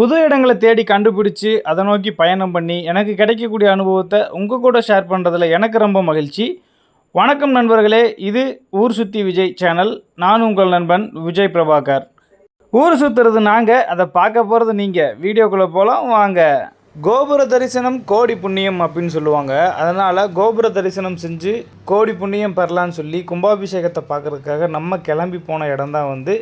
புது இடங்களை தேடி கண்டுபிடிச்சி அதை நோக்கி பயணம் பண்ணி எனக்கு கிடைக்கக்கூடிய அனுபவத்தை உங்கள் கூட ஷேர் பண்ணுறதுல எனக்கு ரொம்ப மகிழ்ச்சி. வணக்கம் நண்பர்களே இது ஊர் சுற்றி விஜய் சேனல். நான் உங்கள் நண்பன் விஜய் பிரபாகர். ஊர் சுற்றுறது நாங்கள் அதை பார்க்க போகிறது நீங்கள் வீடியோக்குள்ளே போகலாம் வாங்க. கோபுர தரிசனம் கோடி புண்ணியம் அப்படின்னு சொல்லுவாங்க. அதனால் கோபுர தரிசனம் செஞ்சு கோடி புண்ணியம் பெறலான்னு சொல்லி கும்பாபிஷேகத்தை பார்க்குறதுக்காக நம்ம கிளம்பி போன இடம் தான் வந்து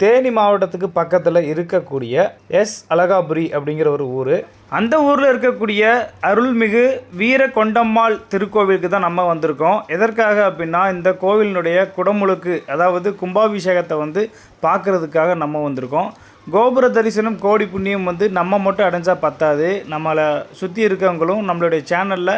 தேனி மாவட்டத்துக்கு பக்கத்தில் இருக்கக்கூடிய எஸ் அழகாபுரி அப்படிங்கிற ஒரு ஊர். அந்த ஊரில் இருக்கக்கூடிய அருள்மிகு வீர கொண்டம்மாள் திருக்கோவிலுக்கு தான் நம்ம வந்திருக்கோம். எதற்காக அப்படின்னா இந்த கோவிலினுடைய குடமுழுக்கு அதாவது கும்பாபிஷேகத்தை வந்து பார்க்குறதுக்காக நம்ம வந்திருக்கோம். கோபுர தரிசனம் கோடி புண்ணியம் வந்து நம்ம மட்டும் அடைஞ்சால் பத்தாது. நம்மளை சுற்றி இருக்கவங்களும் நம்மளுடைய சேனலில்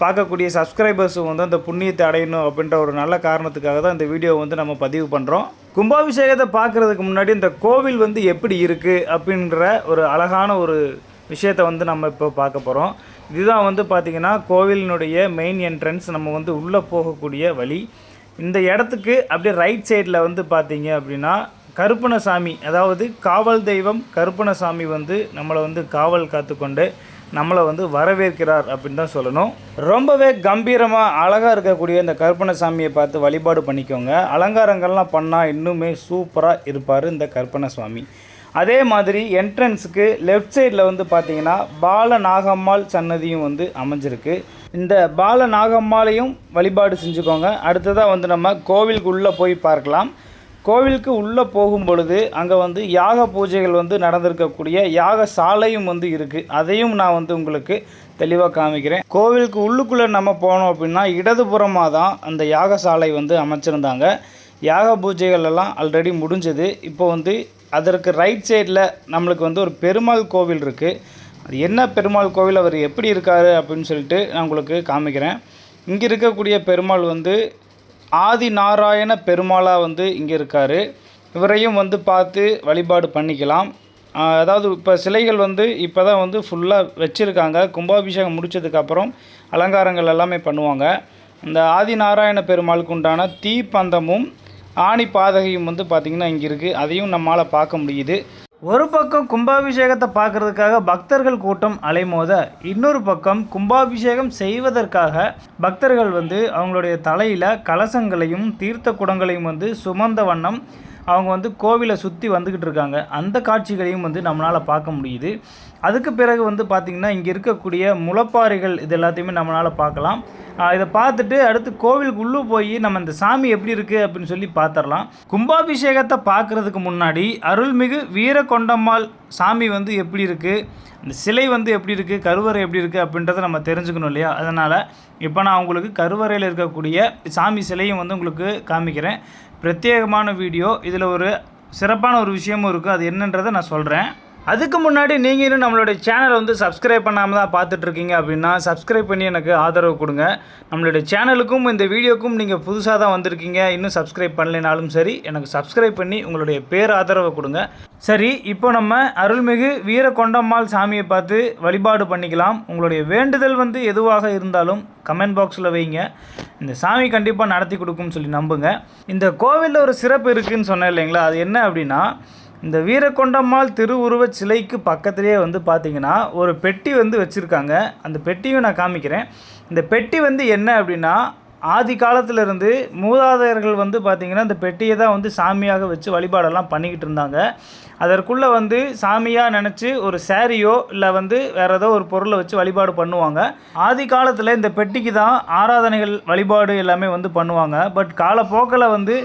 பார்க்கக்கூடிய சப்ஸ்கிரைபர்ஸும் வந்து அந்த புண்ணியத்தை அடையணும் அப்படின்ற ஒரு நல்ல காரணத்துக்காக தான் இந்த வீடியோ வந்து நம்ம பதிவு பண்ணுறோம் கும்பாபிஷேகத்தை பார்க்குறதுக்கு முன்னாடி இந்த கோவில் வந்து எப்படி இருக்குது அப்படின்ற ஒரு அழகான ஒரு விஷயத்தை வந்து நம்ம இப்போ பார்க்க போகிறோம் இதுதான் வந்து பார்த்திங்கன்னா கோவிலினுடைய மெயின் என்ட்ரன்ஸ் நம்ம வந்து உள்ளே போகக்கூடிய வழி. இந்த இடத்துக்கு அப்படியே ரைட் சைடில் வந்து பார்த்தீங்க அப்படின்னா கருப்பணசாமி அதாவது காவல் தெய்வம் கருப்பணசாமி வந்து நம்மளை வந்து காவல் காத்துக்கொண்டு நம்மளை வந்து வரவேற்கிறார் அப்படின்னு தான் சொல்லணும். ரொம்பவே கம்பீரமாக அழகாக இருக்கக்கூடிய இந்த கருப்பணசாமியை பார்த்து வழிபாடு பண்ணிக்கோங்க. அலங்காரங்கள்லாம் பண்ணால் இன்னுமே சூப்பராக இருப்பார் இந்த கருப்பணசுவாமி அதே மாதிரி என்ட்ரன்ஸுக்கு லெஃப்ட் சைடில் வந்து பார்த்தீங்கன்னா பால நாகம்மாள் சன்னதியும் வந்து அமைஞ்சிருக்கு. இந்த பால நாகம்மாளையும் வழிபாடு செஞ்சுக்கோங்க. அடுத்ததாக வந்து நம்ம கோவிலுக்குள்ளே போய் பார்க்கலாம். கோவிலுக்கு உள்ளே போகும் பொழுது அங்கே வந்து யாக பூஜைகள் வந்து நடந்திருக்கக்கூடிய யாக சாலையும் வந்து இருக்குது அதையும் நான் வந்து உங்களுக்கு தெளிவாக காமிக்கிறேன். கோவிலுக்கு உள்ளுக்குள்ளே நம்ம போனோம் அப்படின்னா இடதுபுறமாக தான் அந்த யாக சாலை வந்து அமைச்சிருந்தாங்க. யாக பூஜைகள் எல்லாம் ஆல்ரெடி முடிஞ்சது. இப்போ வந்து அதற்கு ரைட் சைடில் நம்மளுக்கு வந்து ஒரு பெருமாள் கோவில் இருக்குது அது என்ன பெருமாள் கோவில்? அவர் எப்படி இருக்கார் அப்படின்னு சொல்லிட்டு நான் உங்களுக்கு காமிக்கிறேன். இங்கே இருக்கக்கூடிய பெருமாள் வந்து ஆதி நாராயண பெருமாளாக வந்து இங்கே இருக்கார். இவரையும் வந்து பார்த்து வழிபாடு பண்ணிக்கலாம். அதாவது இப்போ சிலைகள் வந்து இப்போ தான் வந்து ஃபுல்லாக வச்சுருக்காங்க. கும்பாபிஷேகம் முடிச்சதுக்கப்புறம் அலங்காரங்கள் எல்லாமே பண்ணுவாங்க. இந்த ஆதி நாராயண பெருமாளுக்கு உண்டான தீப்பந்தமும் ஆணி பாதகையும் வந்து பார்த்திங்கன்னா இங்கே இருக்குது அதையும் நம்மளால் பார்க்க முடியுது. ஒரு பக்கம் கும்பாபிஷேகத்தை பார்க்கறதுக்காக பக்தர்கள் கூட்டம் அலைமோத இன்னொரு பக்கம் கும்பாபிஷேகம் செய்வதற்காக பக்தர்கள் வந்து அவங்களுடைய தலையில் கலசங்களையும் தீர்த்த குடங்களையும் வந்து சுமந்த வண்ணம் அவங்க வந்து கோவிலை சுற்றி வந்துக்கிட்டு இருக்காங்க. அந்த காட்சிகளையும் வந்து நம்மளால் பார்க்க முடியுது. அதுக்கு பிறகு வந்து பார்த்திங்கன்னா இங்கே இருக்கக்கூடிய முளப்பாறைகள் இது எல்லாத்தையுமே நம்மளால் பார்க்கலாம். இதை பார்த்துட்டு அடுத்து கோவிலுக்குள்ளே போய் நம்ம இந்த சாமி எப்படி இருக்குது அப்படின்னு சொல்லி பார்த்துடலாம் கும்பாபிஷேகத்தை பார்க்குறதுக்கு முன்னாடி அருள்மிகு வீரகொண்டம்மாள் சாமி வந்து எப்படி இருக்குது இந்த சிலை வந்து எப்படி இருக்குது கருவறை எப்படி இருக்குது அப்படின்றத நம்ம தெரிஞ்சுக்கணும் இல்லையா? அதனால் இப்போ நான் உங்களுக்கு கருவறையில் இருக்கக்கூடிய சாமி சிலையும் வந்து உங்களுக்கு காமிக்கிறேன். பிரத்யேகமான வீடியோ. இதில் ஒரு சிறப்பான ஒரு விஷயமும் இருக்குது அது என்னன்றதை நான் சொல்கிறேன் அதுக்கு முன்னாடி நீங்கள் இன்னும் நம்மளுடைய சேனலை வந்து சப்ஸ்கிரைப் பண்ணாமல் தான் பார்த்துட்ருக்கீங்க அப்படின்னா சப்ஸ்கிரைப் பண்ணி எனக்கு ஆதரவு கொடுங்க. நம்மளுடைய சேனலுக்கும் இந்த வீடியோக்கும் நீங்கள் புதுசாக தான் வந்திருக்கீங்க. இன்னும் சப்ஸ்கிரைப் பண்ணலைனாலும் சரி எனக்கு சப்ஸ்கிரைப் பண்ணி உங்களுடைய பேர் ஆதரவை கொடுங்க. சரி இப்போ நம்ம அருள்மிகு வீரகொண்டம்மாள் சாமியை பார்த்து வழிபாடு பண்ணிக்கலாம். உங்களுடைய வேண்டுதல் வந்து எதுவாக இருந்தாலும் கமெண்ட் பாக்ஸில் வைங்க. இந்த சாமி கண்டிப்பாக நடத்தி கொடுக்கும்னு சொல்லி நம்புங்க. இந்த கோவிலில் ஒரு சிறப்பு இருக்குதுன்னு சொன்னேன் இல்லைங்களா? அது என்ன அப்படின்னா இந்த வீரகொண்டம்மாள் திருவுருவச் சிலைக்கு பக்கத்துலேயே வந்து பார்த்தீங்கன்னா ஒரு பெட்டி வந்து வச்சுருக்காங்க. அந்த பெட்டியும் நான் காமிக்கிறேன். இந்த பெட்டி வந்து என்ன அப்படின்னா ஆதி காலத்திலிருந்து மூதாதையர்கள் வந்து பார்த்திங்கன்னா இந்த பெட்டியை தான் வந்து சாமியாக வச்சு வழிபாடெல்லாம் பண்ணிக்கிட்டு இருந்தாங்க. அதற்குள்ளே வந்து சாமியாக நினச்சி ஒரு சேரியோ இல்லை வந்து வேறு ஏதோ ஒரு பொருளை வச்சு வழிபாடு பண்ணுவாங்க. ஆதி காலத்தில் இந்த பெட்டிக்கு தான் ஆராதனைகள் வழிபாடு எல்லாமே வந்து பண்ணுவாங்க. பட் காலப்போக்கில் வந்து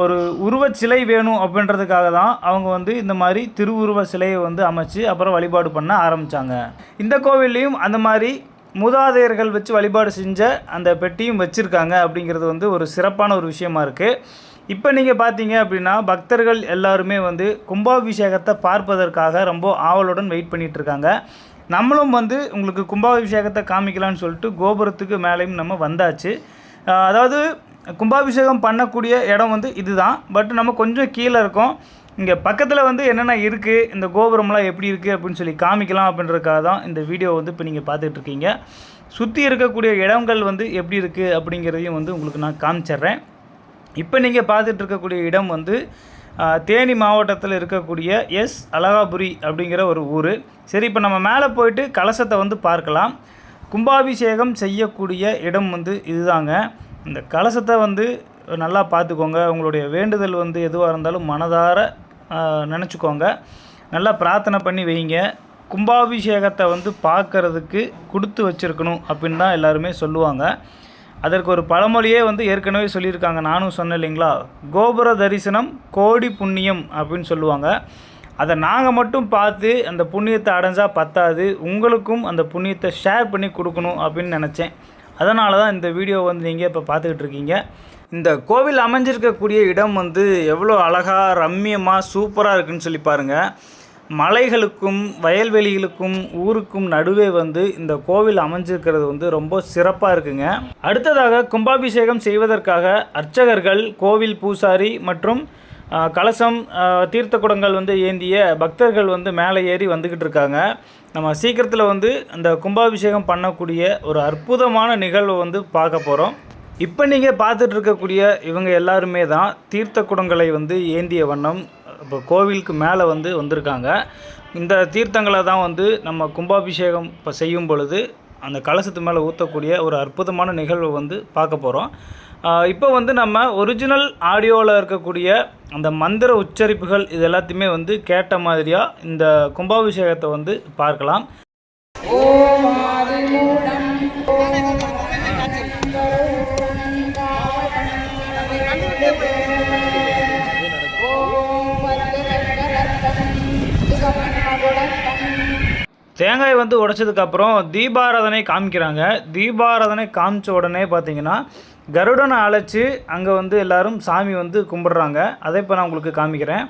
ஒரு உருவச் சிலை வேணும் அப்படின்றதுக்காக தான் அவங்க வந்து இந்த மாதிரி திருவுருவ சிலையை வந்து அமைச்சு அப்புறம் வழிபாடு பண்ண ஆரம்பித்தாங்க இந்த கோவில்லையும் அந்த மாதிரி மூதாதையர்கள் வச்சு வழிபாடு செஞ்ச அந்த பெட்டியும் வச்சுருக்காங்க அப்படிங்கிறது வந்து ஒரு சிறப்பான ஒரு விஷயமா இருக்குது இப்போ நீங்கள் பார்த்தீங்க அப்படின்னா பக்தர்கள் எல்லாருமே வந்து கும்பாபிஷேகத்தை பார்ப்பதற்காக ரொம்ப ஆவலுடன் வெயிட் பண்ணிகிட்ருக்காங்க இருக்காங்க. நம்மளும் வந்து உங்களுக்கு கும்பாபிஷேகத்தை காமிக்கலாம்னு சொல்லிட்டு கோபுரத்துக்கு மேலேயும் நம்ம வந்தாச்சு. அதாவது கும்பாபிஷேகம் பண்ணக்கூடிய இடம் வந்து இதுதான். பட் நம்ம கொஞ்சம் கீழே இருக்கோம். இங்கே பக்கத்தில் வந்து என்னென்ன இருக்குது இந்த கோபுரம்லாம் எப்படி இருக்குது அப்படின்னு சொல்லி காமிக்கலாம் அப்படின்றதுக்காக தான் இந்த வீடியோ வந்து இப்போ நீங்கள் பார்த்துட்டு இருக்கீங்க. சுற்றி இருக்கக்கூடிய இடங்கள் வந்து எப்படி இருக்குது அப்படிங்கிறதையும் வந்து உங்களுக்கு நான் காமிச்சிட்றேன். இப்போ நீங்கள் பார்த்துட்டு இருக்கக்கூடிய இடம் வந்து தேனி மாவட்டத்தில் இருக்கக்கூடிய எஸ் அழகாபுரி அப்படிங்கிற ஒரு ஊர். சரி இப்போ நம்ம மேலே போயிட்டு கலசத்தை வந்து பார்க்கலாம். கும்பாபிஷேகம் செய்யக்கூடிய இடம் வந்து இதுதாங்க. இந்த கலசத்தை வந்து நல்லா பார்த்துக்கோங்க. உங்களுடைய வேண்டுதல் வந்து எதுவாக இருந்தாலும் மனதார நினச்சிக்கோங்க. நல்லா பிரார்த்தனை பண்ணி வைங்க. கும்பாபிஷேகத்தை வந்து பார்க்கறதுக்கு கொடுத்து வச்சுருக்கணும் அப்படின்னு தான் எல்லாருமே சொல்லுவாங்க. அதற்கு ஒரு பழமொழியே வந்து ஏற்கனவே சொல்லியிருக்காங்க. நானும் சொன்னேன் இல்லைங்களா? கோபுர தரிசனம் கோடி புண்ணியம் அப்படின்னு சொல்லுவாங்க. அதை நாங்கள் மட்டும் பார்த்து அந்த புண்ணியத்தை அடைஞ்சால் பத்தாது. உங்களுக்கும் அந்த புண்ணியத்தை ஷேர் பண்ணி கொடுக்கணும் அப்படின்னு நினச்சேன். அதனால தான் இந்த வீடியோ வந்து நீங்கள் இப்போ பார்த்துக்கிட்டு இருக்கீங்க. இந்த கோவில் அமைஞ்சிருக்கக்கூடிய இடம் வந்து எவ்வளோ அழகாக ரம்மியமாக சூப்பராக இருக்குன்னு சொல்லி பாருங்கள் மலைகளுக்கும் வயல்வெளிகளுக்கும் ஊருக்கும் நடுவே வந்து இந்த கோவில் அமைஞ்சிருக்கிறது வந்து ரொம்ப சிறப்பாக இருக்குங்க. அடுத்ததாக கும்பாபிஷேகம் செய்வதற்காக அர்ச்சகர்கள் கோவில் பூசாரி மற்றும் கலசம் தீர்த்த குடங்கள் வந்து ஏந்திய பக்தர்கள் வந்து மேலே ஏறி வந்துக்கிட்டு இருக்காங்க. நம்ம சீக்கிரத்தில் வந்து அந்த கும்பாபிஷேகம் பண்ணக்கூடிய ஒரு அற்புதமான நிகழ்வை வந்து பார்க்க போகிறோம் இப்போ நீங்கள் பார்த்துட்டு இருக்கக்கூடிய இவங்க எல்லாருமே தான் தீர்த்த குடங்களை வந்து ஏந்திய வண்ணம் இப்போ கோவிலுக்கு மேலே வந்து வந்திருக்காங்க. இந்த தீர்த்தங்களை தான் வந்து நம்ம கும்பாபிஷேகம் இப்போ செய்யும் பொழுது அந்த கலசத்து மேலே ஊற்றக்கூடிய ஒரு அற்புதமான நிகழ்வு வந்து பார்க்க போகிறோம் இப்போ வந்து நம்ம ஒரிஜினல் ஆடியோவில் இருக்கக்கூடிய அந்த மந்திர உச்சரிப்புகள் இது எல்லாத்தையுமே வந்து கேட்ட மாதிரியாக இந்த கும்பாபிஷேகத்தை வந்து பார்க்கலாம். தேங்காய் வந்து உடைச்சதுக்கப்புறம் தீபாராதனை காமிக்கிறாங்க. தீபாராதனை காமிச்ச உடனே பார்த்தீங்கன்னா கருடனை அழைச்சி அங்கே வந்து எல்லாரும் சாமி வந்து கும்பிடுறாங்க. அதை இப்போ நான் உங்களுக்கு காமிக்கிறேன்.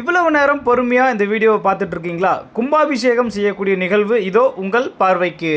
இவ்வளவு நேரம் பொறுமையாக இந்த வீடியோவை பார்த்துட்ருக்கீங்களா கும்பாபிஷேகம் செய்யக்கூடிய நிகழ்வு இதோ உங்கள் பார்வைக்கு.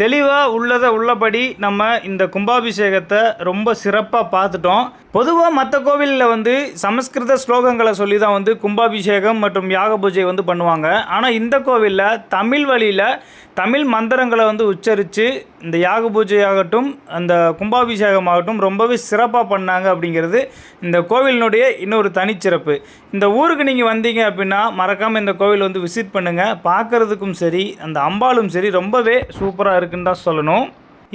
தெளிவாக உள்ளதை உள்ளபடி நம்ம இந்த கும்பாபிஷேகத்தை ரொம்ப சிறப்பாக பார்த்துட்டோம். பொதுவாக மற்ற கோவிலில் வந்து சமஸ்கிருத ஸ்லோகங்களை சொல்லி தான் வந்து கும்பாபிஷேகம் மற்றும் யாக பூஜை வந்து பண்ணுவாங்க. ஆனால் இந்த கோவிலில் தமிழ் வழியில் தமிழ் மந்திரங்களை வந்து உச்சரித்து இந்த யாக பூஜையாகட்டும் அந்த கும்பாபிஷேகம் ஆகட்டும் ரொம்பவே சிறப்பாக பண்ணாங்க அப்படிங்கிறது இந்த கோவிலினுடைய இன்னொரு தனிச்சிறப்பு. இந்த ஊருக்கு நீங்கள் வந்தீங்க அப்படின்னா மறக்காமல் இந்த கோவில் வந்து விசிட் பண்ணுங்கள் பார்க்குறதுக்கும் சரி அந்த அம்பாலும் சரி ரொம்பவே சூப்பராக இருக்குன்னு தான் சொல்லணும்.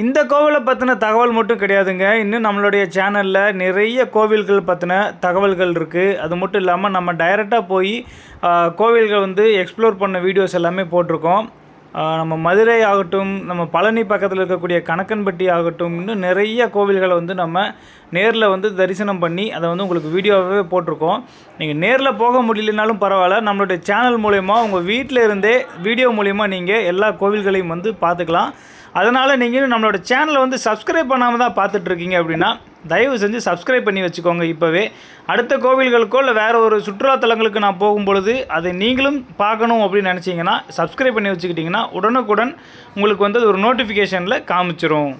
இந்த கோவிலை பற்றின தகவல் மட்டும் கிடையாதுங்க. இன்னும் நம்மளுடைய சேனலில் நிறைய கோவில்கள் பற்றின தகவல்கள் இருக்குது அது மட்டும் இல்லாமல் நம்ம டைரெக்டாக போய் கோவில்கள் வந்து எக்ஸ்ப்ளோர் பண்ண வீடியோஸ் எல்லாமே போட்டிருக்கோம். நம்ம மதுரை ஆகட்டும் நம்ம பழனி பக்கத்தில் இருக்கக்கூடிய கணக்கன்பட்டி ஆகட்டும் இன்னும் நிறைய கோவில்களை வந்து நம்ம நேரில் வந்து தரிசனம் பண்ணி அதை வந்து உங்களுக்கு வீடியோவாகவே போட்டிருக்கோம். நீங்கள் நேரில் போக முடியலனாலும் பரவாயில்ல நம்மளுடைய சேனல் மூலயமா உங்கள் வீட்டில் இருந்தே வீடியோ மூலயமா நீங்கள் எல்லா கோவில்களையும் வந்து பார்த்துக்கலாம். அதனால் நீங்கள் நம்மளோட சேனலை வந்து சப்ஸ்கிரைப் பண்ணாமல் தான் பார்த்துட்ருக்கீங்க அப்படின்னா தயவு செஞ்சு சப்ஸ்கிரைப் பண்ணி வச்சுக்கோங்க இப்போவே. அடுத்த கோவில்களுக்கோ இல்லை வேறு ஒரு சுற்றுலாத்தலங்களுக்கு நான் போகும்பொழுது அதை நீங்களும் பார்க்கணும் அப்படின்னு நினச்சிங்கன்னா சப்ஸ்கிரைப் பண்ணி வச்சுக்கிட்டிங்கன்னா உடனுக்குடன் உங்களுக்கு வந்து அது ஒரு நோட்டிஃபிகேஷனில் காமிச்சிரும்.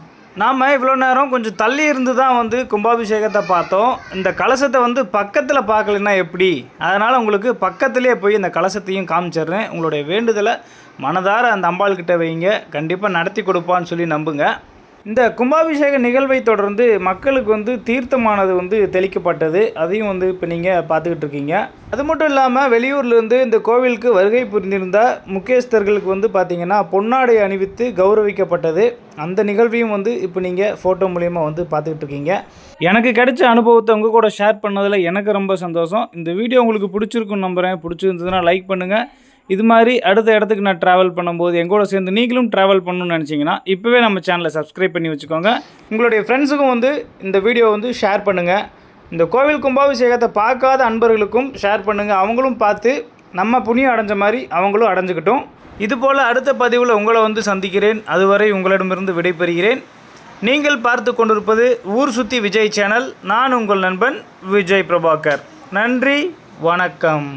நாம் இவ்வளோ நேரம் கொஞ்சம் தள்ளி இருந்து தான் வந்து கும்பாபிஷேகத்தை பார்த்தோம். இந்த கலசத்தை வந்து பக்கத்தில் பார்க்கலன்னா எப்படி? அதனால் உங்களுக்கு பக்கத்துலேயே போய் இந்த கலசத்தையும் காமிச்சிடுறேன். உங்களுடைய வேண்டுதலை மனதார அந்த அம்பாள்கிட்ட வைங்க. கண்டிப்பாக நடத்தி கொடுப்பான்னு சொல்லி நம்புங்க. இந்த கும்பாபிஷேக நிகழ்வை தொடர்ந்து மக்களுக்கு வந்து தீர்த்தமானது வந்து தெளிக்கப்பட்டது. அதையும் வந்து இப்போ நீங்கள் பார்த்துக்கிட்டு இருக்கீங்க. அது மட்டும் இல்லாமல் வெளியூர்லேருந்து இந்த கோவிலுக்கு வருகை புரிந்திருந்த முக்கியஸ்தர்களுக்கு வந்து பார்த்திங்கன்னா பொன்னாடை அணிவித்து கௌரவிக்கப்பட்டது. அந்த நிகழ்வையும் வந்து இப்போ நீங்கள் ஃபோட்டோ மூலியமாக வந்து பார்த்துக்கிட்டு இருக்கீங்க. எனக்கு கிடைச்ச அனுபவத்தை உங்கள் கூட ஷேர் பண்ணதில் எனக்கு ரொம்ப சந்தோஷம். இந்த வீடியோ உங்களுக்கு பிடிச்சிருக்குன்னு நம்புகிறேன் பிடிச்சிருந்ததுன்னா லைக் பண்ணுங்கள் இது மாதிரி அடுத்த இடத்துக்கு நான் ட்ராவல் பண்ணும்போது எங்கூட சேர்ந்து நீங்களும் ட்ராவல் பண்ணணும்னு நினச்சிங்கன்னா இப்போவே நம்ம சேனலை சப்ஸ்கிரைப் பண்ணி வச்சுக்கோங்க. உங்களுடைய ஃப்ரெண்ட்ஸுக்கும் வந்து இந்த வீடியோ வந்து ஷேர் பண்ணுங்கள் இந்த கோவில் கும்பாபிஷேகத்தை பார்க்காத அன்பர்களுக்கும் ஷேர் பண்ணுங்கள் அவங்களும் பார்த்து நம்ம புண்ணியம் அடைஞ்ச மாதிரி அவங்களும் அடைஞ்சுக்கிட்டோம். இதுபோல் அடுத்த பதிவில் உங்களை வந்து சந்திக்கிறேன். அதுவரை உங்களிடமிருந்து விடைபெறுகிறேன். நீங்கள் பார்த்து கொண்டிருப்பது ஊர் சுற்றி விஜய் சேனல் நான் உங்கள் நண்பன் விஜய் பிரபாகர். நன்றி வணக்கம்.